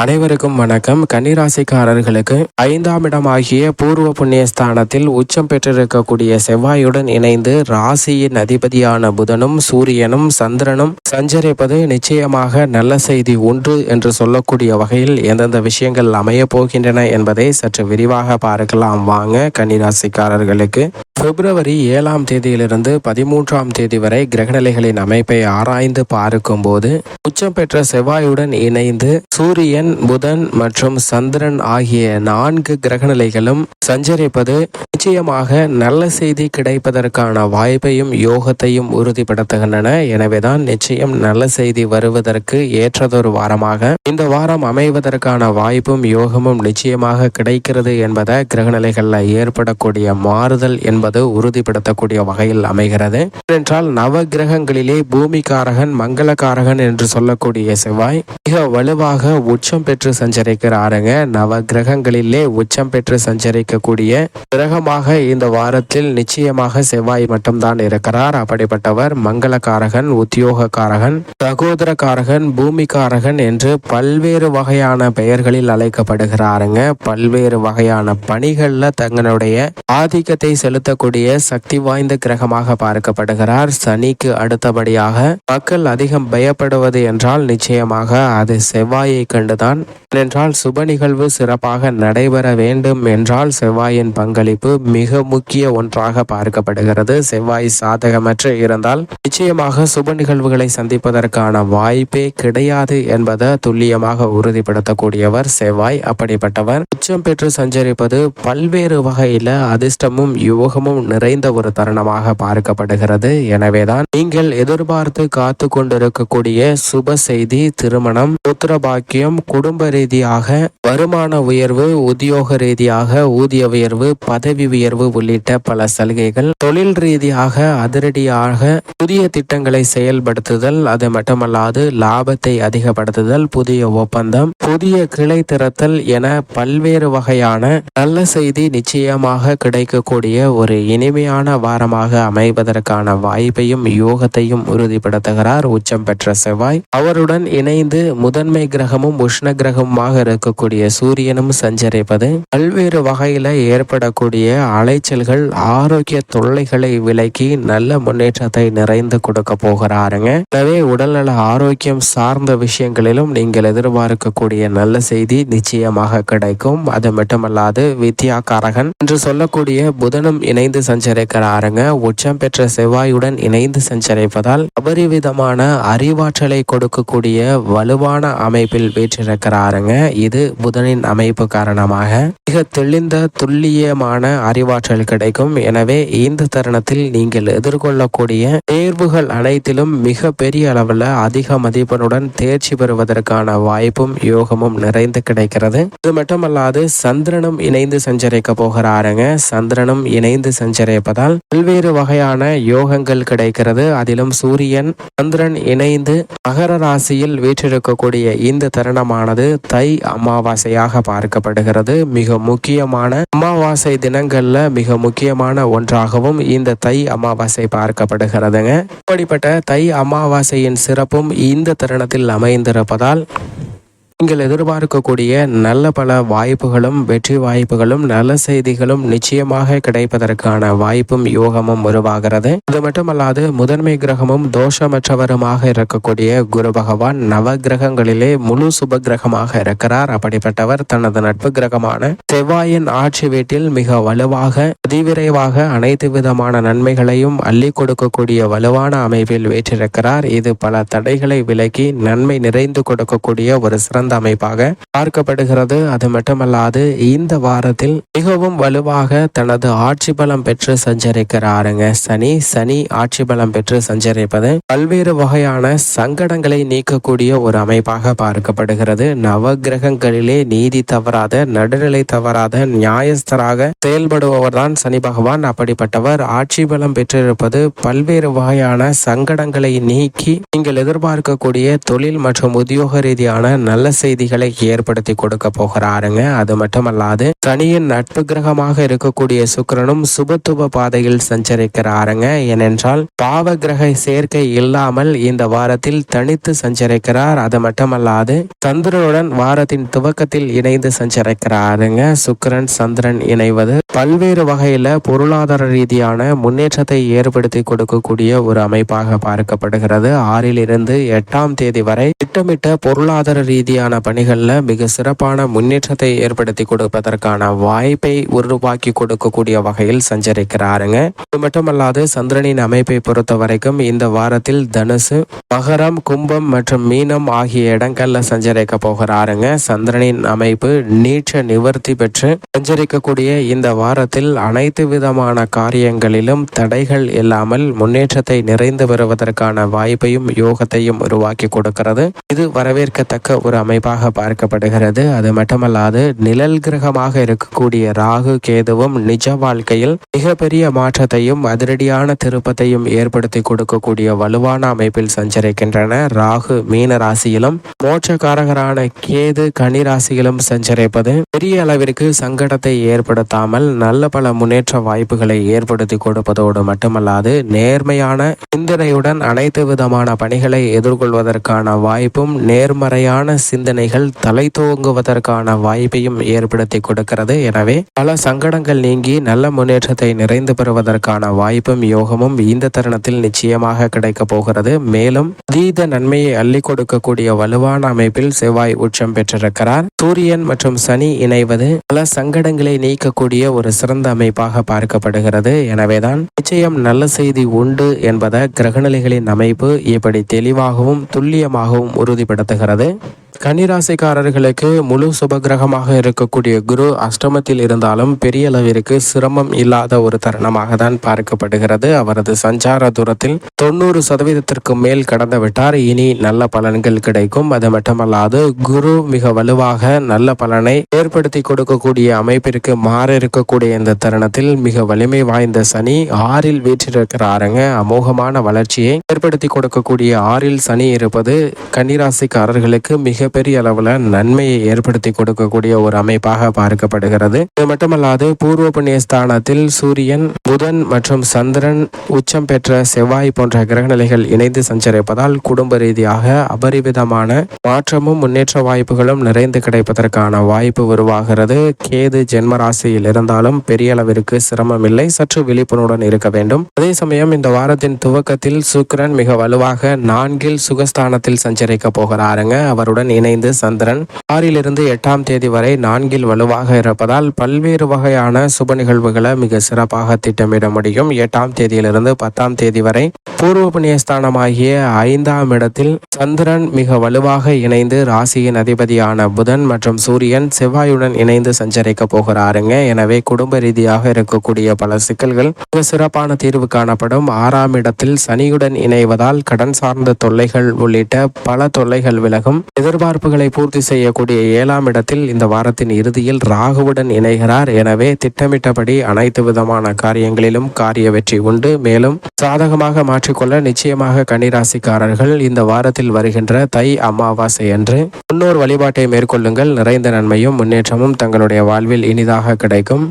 அனைவருக்கும் வணக்கம். கன்னிராசிக்காரர்களுக்கு ஐந்தாம் இடமாகிய பூர்வ புண்ணிய ஸ்தானத்தில் உச்சம் பெற்றிருக்கக்கூடிய செவ்வாயுடன் இணைந்து ராசியின் அதிபதியான புதனும் சூரியனும் சந்திரனும் சஞ்சரிப்பது நிச்சயமாக நல்ல செய்தி ஒன்று என்று சொல்லக்கூடிய வகையில் எந்தெந்த விஷயங்கள் அமைய போகின்றன என்பதை சற்று விரிவாக பார்க்கலாம். வாங்க கன்னிராசிக்காரர்களுக்கு. பிப்ரவரி ஏழாம் தேதியிலிருந்து பதிமூன்றாம் தேதி வரை கிரகநிலைகளின் அமைப்பை ஆராய்ந்து பார்க்கும்போது உச்சம் பெற்ற செவ்வாயுடன் இணைந்து சூரியன் சூரியன் புதன் மற்றும் சந்திரன் ஆகிய நான்கு கிரகநிலைகளும் சஞ்சரிப்பது நிச்சயமாக நல்ல செய்தி கிடைப்பதற்கான வாய்ப்பையும் யோகத்தையும் உறுதிப்படுத்துகின்றன. எனவேதான் நிச்சயம் நல்ல செய்தி வருவதற்கு ஏற்றதொரு வாரமாக இந்த வாரம் அமைவதற்கான வாய்ப்பும் யோகமும் நிச்சயமாக கிடைக்கிறது என்பதை கிரகநிலைகளில் ஏற்படக்கூடிய மாறுதல் என்பது உறுதிப்படுத்தக்கூடிய வகையில் அமைகிறது. ஏனென்றால் நவ கிரகங்களிலே பூமிக்காரகன் மங்களகாரகன் என்று சொல்லக்கூடிய செவ்வாய் மிக வலுவாக உச்ச உச்சம் பெற்று சஞ்சரிக்கிறாருங்க நவ கிரகங்களிலே உச்சம் பெற்று சஞ்சரிக்கக்கூடிய கிரகமாக இந்த வாரத்தில் நிச்சயமாக செவ்வாய் மட்டும்தான் இருக்கிறார். அப்படிப்பட்டவர் மங்களக்காரகன் உத்தியோகக்காரகன் சகோதரக்காரகன் பூமிக்காரகன் என்று பல்வேறு வகையான பெயர்களில் அழைக்கப்படுகிறாருங்க பல்வேறு வகையான பணிகள்ல தங்களுடைய ஆதிக்கத்தை செலுத்தக்கூடிய சக்தி வாய்ந்த கிரகமாக பார்க்கப்படுகிறார். சனிக்கு அடுத்தபடியாக மக்கள் அதிகம் பயப்படுவது என்றால் நிச்சயமாக அது செவ்வாயை கண்டுதான் என்றால் சுப நிகழ்வு சிறப்பாக நடைபெற வேண்டும் என்றால் செவ்வாயின் பங்களிப்பு மிக முக்கிய ஒன்றாக பார்க்கப்படுகிறது. செவ்வாய் சாதகமற்று இருந்தால் நிச்சயமாக சுப நிகழ்வுகளை சந்திப்பதற்கான வாய்ப்பே கிடையாது என்பதை துல்லியமாக உறுதிப்படுத்தக்கூடியவர் செவ்வாய். அப்படிப்பட்டவர் உச்சம் பெற்று சஞ்சரிப்பது பல்வேறு வகையில அதிர்ஷ்டமும் யோகமும் நிறைந்த ஒரு தருணமாக பார்க்கப்படுகிறது. எனவேதான் நீங்கள் எதிர்பார்த்து காத்து கொண்டிருக்கக்கூடிய சுப செய்தி திருமணம் புத்திர பாக்கியம் குடும்ப ரீதியாக வருமான உயர்வு உத்தியோக ரீதியாக ஊதிய உயர்வு பதவி உயர்வு உள்ளிட்ட பல சலுகைகள். தொழில் ரீதியாக அதிரடியாக புதிய திட்டங்களை செயல்படுத்துதல் அது மட்டுமல்லாது லாபத்தை அதிகப்படுத்துதல் புதிய ஒப்பந்தம் புதிய கிளை திறத்தல் என பல்வேறு வகையான நல்ல செய்தி நிச்சயமாக கிடைக்கக்கூடிய ஒரு இனிமையான வாரமாக அமைவதற்கான வாய்ப்பையும் யோகத்தையும் உறுதிப்படுத்துகிறார் உச்சம் பெற்ற செவ்வாய். அவருடன் இணைந்து முதன்மை கிரகமும் கிருஷ்ண கிரகமாக இருக்கக்கூடிய சூரியனும் சஞ்சரிப்பது பல்வேறு வகையில ஏற்படக்கூடிய அலைச்சல்கள் ஆரோக்கிய தொல்லைகளை விலக்கி நல்ல முன்னேற்றத்தை நிறைந்து கொடுக்க போகிறாருங்க. எனவே உடல்நல ஆரோக்கியம் சார்ந்த விஷயங்களிலும் நீங்கள் எதிர்பார்க்கக்கூடிய நல்ல செய்தி நிச்சயமாக கிடைக்கும். அது மட்டுமல்லாது வித்யாகாரகன் என்று சொல்லக்கூடிய புதனும் இணைந்து சஞ்சரிக்கிறாருங்க. உச்சம் பெற்ற செவ்வாயுடன் இணைந்து சஞ்சரிப்பதால் அபரிவிதமான அறிவாற்றலை கொடுக்கக்கூடிய வலுவான அமைப்பில் இருக்கிறாருங்க இது புதனின் அமைப்பு காரணமாக மிக தெளிந்த துல்லியமான அறிவாற்றல் கிடைக்கும். எனவே இந்த தருணத்தில் நீங்கள் எதிர்கொள்ளக்கூடிய தேர்வுகள் அனைத்திலும் மிக பெரிய அளவில் அதிக மதிப்பெண்ணுடன் தேர்ச்சி பெறுவதற்கான வாய்ப்பும் யோகமும் நிறைந்து கிடைக்கிறது. இது மட்டுமல்லாது சந்திரனும் இணைந்து சஞ்சரிக்க போகிறாருங்க. சந்திரனும் இணைந்து சஞ்சரிப்பதால் பல்வேறு வகையான யோகங்கள் கிடைக்கிறது. அதிலும் சூரியன் சந்திரன் இணைந்து மகர ராசியில் வீற்றிருக்கக்கூடிய இந்த தருணமானது தை அமாவாசையாக பார்க்கப்படுகிறது. மிக முக்கியமான அமாவாசை தினங்கள்ல மிக முக்கியமான ஒன்றாகவும் இந்த தை அமாவாசை பார்க்கப்படுகிறதுங்க. இப்படிப்பட்ட தை அமாவாசையின் சிறப்பும் இந்த தருணத்தில் அமைந்திருப்பதால் நீங்கள் எதிர்பார்க்கக்கூடிய நல்ல பல வாய்ப்புகளும் வெற்றி வாய்ப்புகளும் நல்ல செய்திகளும் நிச்சயமாக கிடைப்பதற்கான வாய்ப்பும் யோகமும் உருவாகிறது. அது மட்டுமல்லாது முதன்மை கிரகமும் தோஷமற்றவருமாக இருக்கக்கூடிய குரு பகவான் நவ கிரகங்களிலே முழு சுப கிரகமாக இருக்கிறார். அப்படிப்பட்டவர் தனது நட்பு கிரகமான செவ்வாயின் ஆட்சி வீட்டில் மிக வலுவாக அதிவிரைவாக அனைத்து விதமான நன்மைகளையும் அள்ளி கொடுக்கக்கூடிய வலுவான அமைப்பில் வேற்றிருக்கிறார். இது பல தடைகளை விலக்கி நன்மை நிறைந்து கொடுக்கக்கூடிய ஒரு சிறந்த சிறந்த அமைப்பாக பார்க்கப்படுகிறது. அது மட்டுமல்லாது இந்த வாரத்தில் மிகவும் வலுவாக தனது ஆட்சி பலம் பெற்று சஞ்சரிக்கிறாருங்க. சனி சனி ஆட்சி பலம் பெற்று சஞ்சரிப்பது பல்வேறு வகையான சங்கடங்களை நீக்கக்கூடிய ஒரு அமைப்பாக பார்க்கப்படுகிறது. நவ கிரகங்களிலே நீதி தவறாத நடுநிலை தவறாத நியாயஸ்தராக செயல்படுபவர் தான் சனி பகவான். அப்படிப்பட்டவர் ஆட்சி பலம் பெற்றிருப்பது பல்வேறு வகையான சங்கடங்களை நீக்கி நீங்கள் எதிர்பார்க்கக்கூடிய தொழில் மற்றும் உத்தியோக ரீதியான நல்ல செய்திகளை ஏற்படுத்தி கொடுக்க போகிறாருங்க. அது மட்டுமல்லாது சனியின் நட்பு கிரகமாக இருக்கக்கூடிய சுக்கிரனும் சுபத்துவ பாதையில் சஞ்சரிக்கிறாருங்க. ஏனென்றால் பாவ கிரக சேர்க்கை இல்லாமல் இந்த வாரத்தில் தனித்து சஞ்சரிக்கிறார். அது மட்டுமல்லாது சந்திரனுடன் வாரத்தின் துவக்கத்தில் இணைந்து சஞ்சரிக்கிறாருங்க. சுக்கிரன் சந்திரன் இணைவது பல்வேறு வகையில பொருளாதார ரீதியான முன்னேற்றத்தை ஏற்படுத்தி கொடுக்கக்கூடிய ஒரு அமைப்பாக பார்க்கப்படுகிறது. ஆறில் இருந்து எட்டாம் தேதி வரை திட்டமிட்ட பொருளாதார ரீதியான பணிகள்ல மிக சிறப்பான முன்னேற்றத்தை ஏற்படுத்தி கொடுப்பதற்கான வாய்ப்பை உருவாக்கி கொடுக்கக்கூடிய வகையில் சஞ்சரிக்கிறாருங்க. இது மட்டுமல்லாது சந்திரனின் அமைப்பை பொறுத்த வரைக்கும் இந்த வாரத்தில் தனுசு மகரம் கும்பம் மற்றும் மீனம் ஆகிய இடங்கள்ல சஞ்சரிக்க போகிறாருங்க. சந்திரனின் அமைப்பு நீச்ச நிவர்த்தி பெற்று சஞ்சரிக்கக்கூடிய இந்த வாரத்தில் அனைத்து விதமான காரியங்களிலும் தடைகள் இல்லாமல் முன்னேற்றத்தை நிறைந்து வருவதற்கான வாய்ப்பையும் யோகத்தையும் உருவாக்கி கொடுக்கிறது. இது வரவேற்கத்தக்க ஒரு அமைப்பாக பார்க்கப்படுகிறது. அது மட்டுமல்லாது நிழல் கிரகமாக இருக்கக்கூடிய ராகு கேதுவும் நிஜ வாழ்க்கையில் மிகப்பெரிய மாற்றத்தையும் அதிரடியான திருப்பத்தையும் ஏற்படுத்தி கொடுக்கக்கூடிய வலுவான அமைப்பில் சஞ்சரிக்கின்றன. ராகு மீன ராசியிலும் மோட்சக்காரகரான கேது கனி ராசியிலும் சஞ்சரிப்பது பெரிய அளவிற்கு சங்கடத்தை ஏற்படுத்தாமல் நல்ல பல முன்னேற்ற வாய்ப்புகளை ஏற்படுத்தி கொடுப்பதோடு மட்டுமல்லாது நேர்மையான சிந்தனையுடன் அனைத்து விதமான பணிகளை எதிர்கொள்வதற்கான வாய்ப்பும் நேர்மறையான சிந்தனைகள் தலை தூங்குவதற்கான வாய்ப்பையும் ஏற்படுத்தி கொடுக்கிறது. எனவே பல சங்கடங்கள் நீங்கி நல்ல முன்னேற்றத்தை நிறைந்து பெறுவதற்கான வாய்ப்பும் யோகமும் இந்த தருணத்தில் நிச்சயமாக கிடைக்க போகிறது. மேலும் அதீத நன்மையை அள்ளி கொடுக்கக்கூடிய வலுவான அமைப்பில் செவ்வாய் உச்சம் பெற்றிருக்கிறார். சூரியன் மற்றும் சனி இணைவது பல சங்கடங்களை நீக்கக்கூடிய ஒரு சிறந்த அமைப்பாக பார்க்கப்படுகிறது. எனவேதான் நிச்சயம் நல்ல செய்தி உண்டு என்பதை கிரகநிலைகளின் அமைப்பு இப்படி தெளிவாகவும் துல்லியமாகவும் உறுதிப்படுத்துகிறது. கன்னிராசிக்காரர்களுக்கு முழு சுபகிரகமாக இருக்கக்கூடிய குரு அஷ்டமத்தில் இருந்தாலும் பெரிய அளவிற்கு சிரமம் இல்லாத ஒரு தருணமாக தான் பார்க்கப்படுகிறது. அவரது சஞ்சார தூரத்தில் தொண்ணூறு சதவீதத்திற்கு மேல் கடந்து விட்டார் இனி நல்ல பலன்கள் கிடைக்கும். அது மட்டுமல்லாது குரு மிக வலுவாக நல்ல பலனை ஏற்படுத்தி கொடுக்கக்கூடிய அமைப்பிற்கு மாற இருக்கக்கூடிய இந்த தருணத்தில் மிக வலிமை வாய்ந்த சனி ஆறில் வீற்றிருக்கிறாருங்க. அமோகமான வளர்ச்சியை ஏற்படுத்தி கொடுக்கக்கூடிய ஆறில் சனி இருப்பது கன்னிராசிக்காரர்களுக்கு மிகப்பெரிய அளவில் நன்மையை ஏற்படுத்தி கொடுக்கக்கூடிய ஒரு அமைப்பாக பார்க்கப்படுகிறது. இது மட்டுமல்லாது பூர்வ புண்ணிய ஸ்தானத்தில் சூரியன் புதன் மற்றும் சந்திரன் உச்சம் பெற்ற செவ்வாய் போன்ற கிரகநிலைகள் இணைந்து சஞ்சரிப்பதால் குடும்ப ரீதியாக அபரிவிதமான மாற்றமும் முன்னேற்ற வாய்ப்புகளும் நிறைந்து கிடைப்பதற்கான வாய்ப்பு உருவாகிறது. கேது ஜென்மராசியில் இருந்தாலும் பெரிய அளவிற்கு சிரமம் இல்லை சற்று விழிப்புணர்வுடன் இருக்க வேண்டும். அதே சமயம் இந்த வாரத்தின் துவக்கத்தில் சுக்கரன் மிக வலுவாக நான்கில் சுகஸ்தானத்தில் சஞ்சரிக்க போகிறாருங்க. அவருடன் இணைந்து சந்திரன் ஆறிலிருந்து எட்டாம் தேதி வரை நான்கில் வலுவாக இருப்பதால் பல்வேறு வகையான சுப நிகழ்வுகளை மிக சிறப்பாக திட்டமிட முடியும். எட்டாம் தேதியிலிருந்து பத்தாம் தேதி வரை பூர்வ புண்ணியஸ்தானமாகிய ஐந்தாம் இடத்தில் சந்திரன் மிக வலுவாக இணைந்து ராசியின் அதிபதியான புதன் மற்றும் சூரியன் செவ்வாயுடன் இணைந்து சஞ்சரிக்க போகிறாருங்க. எனவே குடும்ப ரீதியாக இருக்கக்கூடிய பல சிக்கல்கள் மிக சிறப்பான தீர்வு காணப்படும். ஆறாம் இடத்தில் சனியுடன் இணைவதால் கடன் சார்ந்த தொல்லைகள் உள்ளிட்ட பல தொல்லைகள் விலகும். எதிர்பார்ப்புகளை பூர்த்தி செய்யக்கூடிய ஏழாம் இடத்தில் இந்த வாரத்தின் இறுதியில் ராகுவுடன் இணைகிறார். எனவே திட்டமிட்டபடி அனைத்து விதமான காரியங்களிலும் காரிய வெற்றி உண்டு. மேலும் சாதகமாக மாற்றிக்கொள்ள நிச்சயமாக கன்னிராசிக்காரர்கள் இந்த வாரத்தில் வருகின்ற தை அமாவாசை அன்று முன்னோர் வழிபாட்டை மேற்கொள்ளுங்கள். நிறைந்த நன்மையும் முன்னேற்றமும் தங்களுடைய வாழ்வில் இனிதாக கிடைக்கும்.